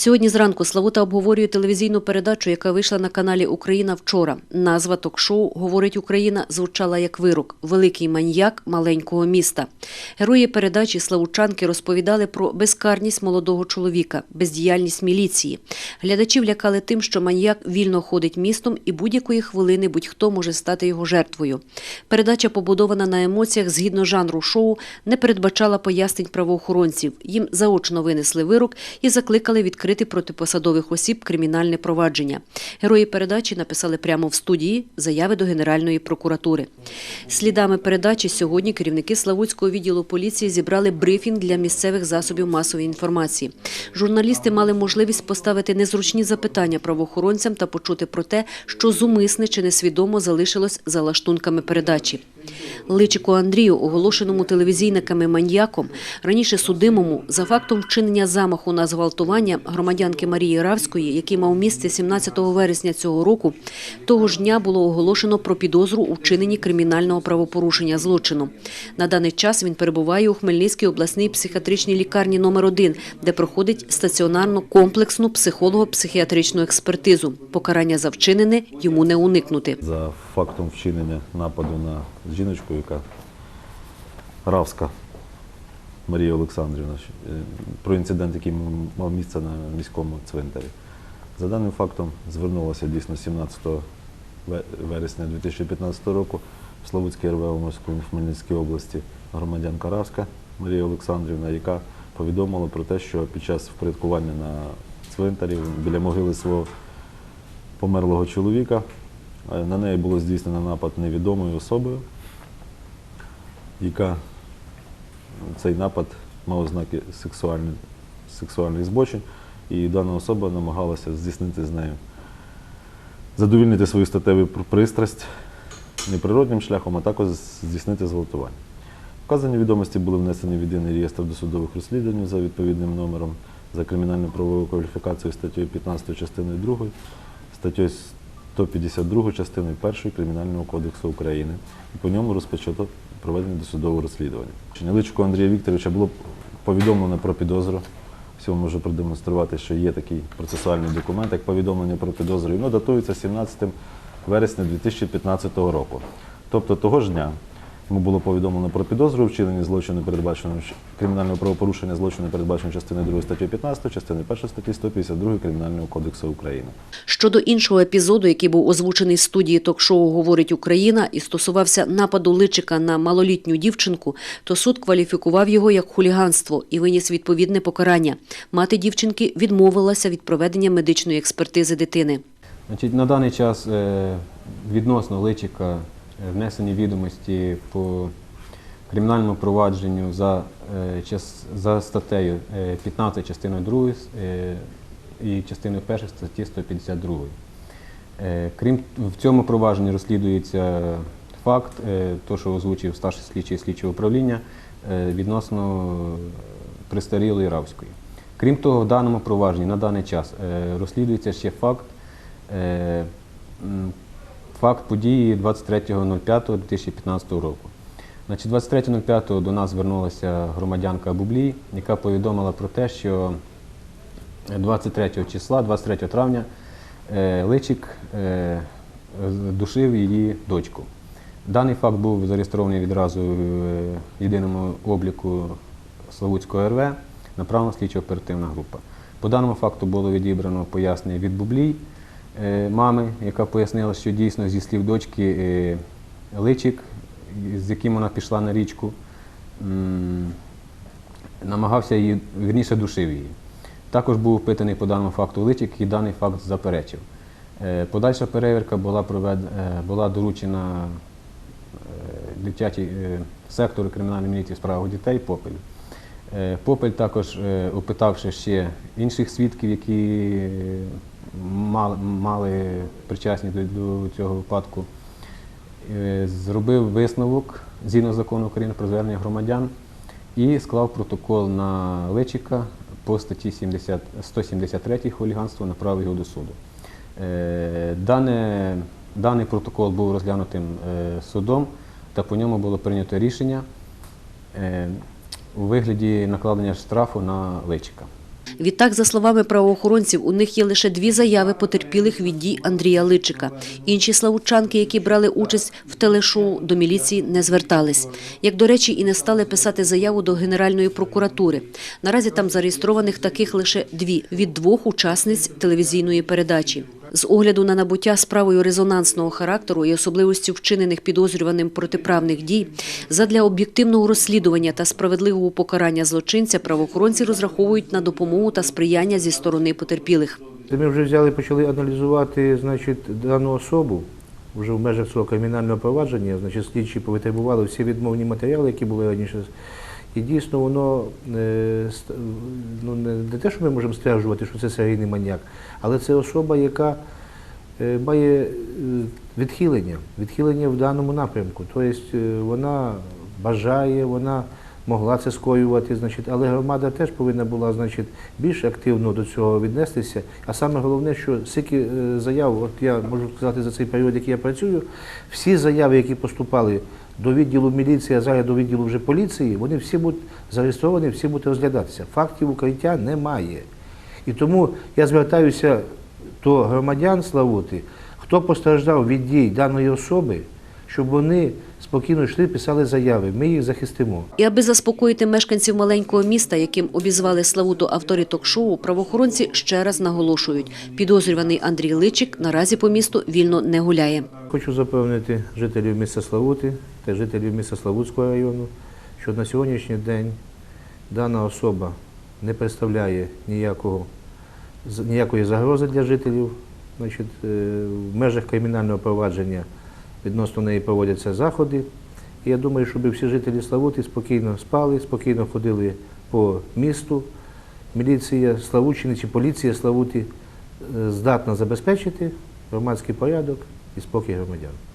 Сьогодні зранку Славута обговорює телевізійну передачу, яка вийшла на каналі Україна вчора. Назва ток-шоу Говорить Україна звучала як вирок Великий маньяк маленького міста. Герої передачі Славучанки розповідали про безкарність молодого чоловіка, бездіяльність міліції. Глядачів лякали тим, що маньяк вільно ходить містом і будь-якої хвилини будь-хто може стати його жертвою. Передача, побудована на емоціях згідно жанру шоу, не передбачала пояснень правоохоронців. Їм заочно винесли вирок і закликали відкрити проти посадових осіб кримінальне провадження. Герої передачі написали прямо в студії заяви до Генеральної прокуратури. Слідами передачі сьогодні керівники Славутського відділу поліції зібрали брифінг для місцевих засобів масової інформації. Журналісти мали можливість поставити незручні запитання правоохоронцям та почути про те, що зумисне чи несвідомо залишилось за лаштунками передачі. Личику Андрію, оголошеному телевізійниками маньяком, раніше судимому за фактом вчинення замаху на зґвалтування громадянки Марії Равської, який мав місце 17 вересня цього року, того ж дня було оголошено про підозру у вчиненні кримінального правопорушення злочину. На даний час він перебуває у Хмельницькій обласній психіатричній лікарні номер 1 де проходить стаціонарну комплексну психолого-психіатричну експертизу. Покарання за вчинене йому не уникнути. Фактом вчинення нападу на жіночку, яка Равська Марія Олександрівна, е, про інцидент, який мав місце на міському цвинтарі. За даним фактом звернулася дійсно 17 вересня 2015 року в Славутській РВ в Хмельницькій області громадянка Равська Марія Олександрівна, яка повідомила про те, що під час впорядкування на цвинтарі біля могили свого померлого чоловіка. На неї було здійснено напад невідомою особою, яка цей напад мав ознаки сексуальних, збочень, і дана особа намагалася здійснити з нею, задовільнити свою статеву пр- пристрасть неприродним шляхом, а також здійснити зґвалтування. Вказані відомості були внесені в єдиний реєстр досудових розслідувань за відповідним номером за кримінально-правовою кваліфікацією статтею 15 частиною 2, статтею 152 частини 1 Кримінального кодексу України. І по ньому розпочато проведення досудового розслідування. Личко Андрія Вікторовича було повідомлено про підозру. Всього можу продемонструвати, що є такий процесуальний документ, як повідомлення про підозру. Воно датується 17 вересня 2015 року. Тобто того ж дня йому було повідомлено про підозру у вчиненні злочину, передбаченого кримінального правопорушення злочину, передбаченого частиною 2 статті 15, частиною 1 статті 152 Кримінального кодексу України. Щодо іншого епізоду, який був озвучений з студії ток-шоу Говорить Україна і стосувався нападу личика на малолітню дівчинку, то суд кваліфікував його як хуліганство і виніс відповідне покарання. Мати дівчинки відмовилася від проведення медичної експертизи дитини. Значить, на даний час е, відносно личика внесені відомості по кримінальному провадженню за, е, за статтею е, 15 частиною 2 е, і частиною 1 статті 152. Е, Крім в цьому провадженні розслідується факт, е, то, що озвучив старший слідчий слідчого управління е, відносно престарілої Равської. Крім того, в даному провадженні на даний час е, розслідується ще факт, е, факт події 23.05.2015 року. 23.05 до нас звернулася громадянка Бублій, яка повідомила про те, що 23 числа, 23 травня, е, Личик е, душив її дочку. Даний факт був зареєстрований відразу в єдиному обліку Славутського РВ, направлена слідчо-оперативна група. По даному факту було відібрано пояснення від Бублій е, мами, яка пояснила, що дійсно зі слів дочки е, Личик, з яким вона пішла на річку, намагався її, вірніше душив її. Також був опитаний по даному факту Личик і даний факт заперечив. Е, Подальша перевірка була, провед... е, була доручена е, дитячий е, сектору кримінальної міліції справах дітей Попель. Е, Попель також, е, опитавши ще інших свідків, які е, мали, мали причасність до, цього випадку, е, зробив висновок згідно закону України про звернення громадян і склав протокол на Личика по статті 70, 173 хуліганство, направив його до суду. Е, Дане, даний протокол був розглянутим е, судом, та по ньому було прийнято рішення у вигляді накладення штрафу на Личика. Відтак, за словами правоохоронців, у них є лише дві заяви потерпілих від дій Андрія Личика. Інші славучанки, які брали участь в телешоу, до міліції не звертались. Як, до речі, і не стали писати заяву до Генеральної прокуратури. Наразі там зареєстрованих таких лише дві від двох учасниць телевізійної передачі. З огляду на набуття справою резонансного характеру і особливості вчинених підозрюваним протиправних дій, задля об'єктивного розслідування та справедливого покарання злочинця правоохоронці розраховують на допомогу та сприяння зі сторони потерпілих. Ми вже взяли, почали аналізувати значить, дану особу вже в межах свого кримінального провадження. Значить, слідчі повитребували всі відмовні матеріали, які були раніше. І дійсно воно е, ну, не, те, що ми можемо стверджувати, що це серійний маньяк, але це особа, яка е, має е, відхилення, відхилення в даному напрямку. Тобто вона бажає, вона могла це скоювати, значить, але громада теж повинна була значить, більш активно до цього віднестися. А саме головне, що скільки заяв, от я можу сказати за цей період, який я працюю, всі заяви, які поступали до відділу міліції, а зараз до відділу вже поліції, вони всі будуть зареєстровані, всі будуть розглядатися. Фактів укриття немає. І тому я звертаюся до громадян Славути, хто постраждав від дій даної особи, щоб вони спокійно йшли, писали заяви. Ми їх захистимо. І аби заспокоїти мешканців маленького міста, яким обізвали Славуту автори ток-шоу, правоохоронці ще раз наголошують, підозрюваний Андрій Личик наразі по місту вільно не гуляє. Хочу запевнити жителів міста Славути та жителів міста Славутського району, що на сьогоднішній день дана особа не представляє ніякого, ніякої загрози для жителів. Значить, е, в межах кримінального провадження відносно неї проводяться заходи. І я думаю, щоб всі жителі Славути спокійно спали, спокійно ходили по місту. Міліція Славутщини чи поліція Славути е, здатна забезпечити громадський порядок і спокій громадян.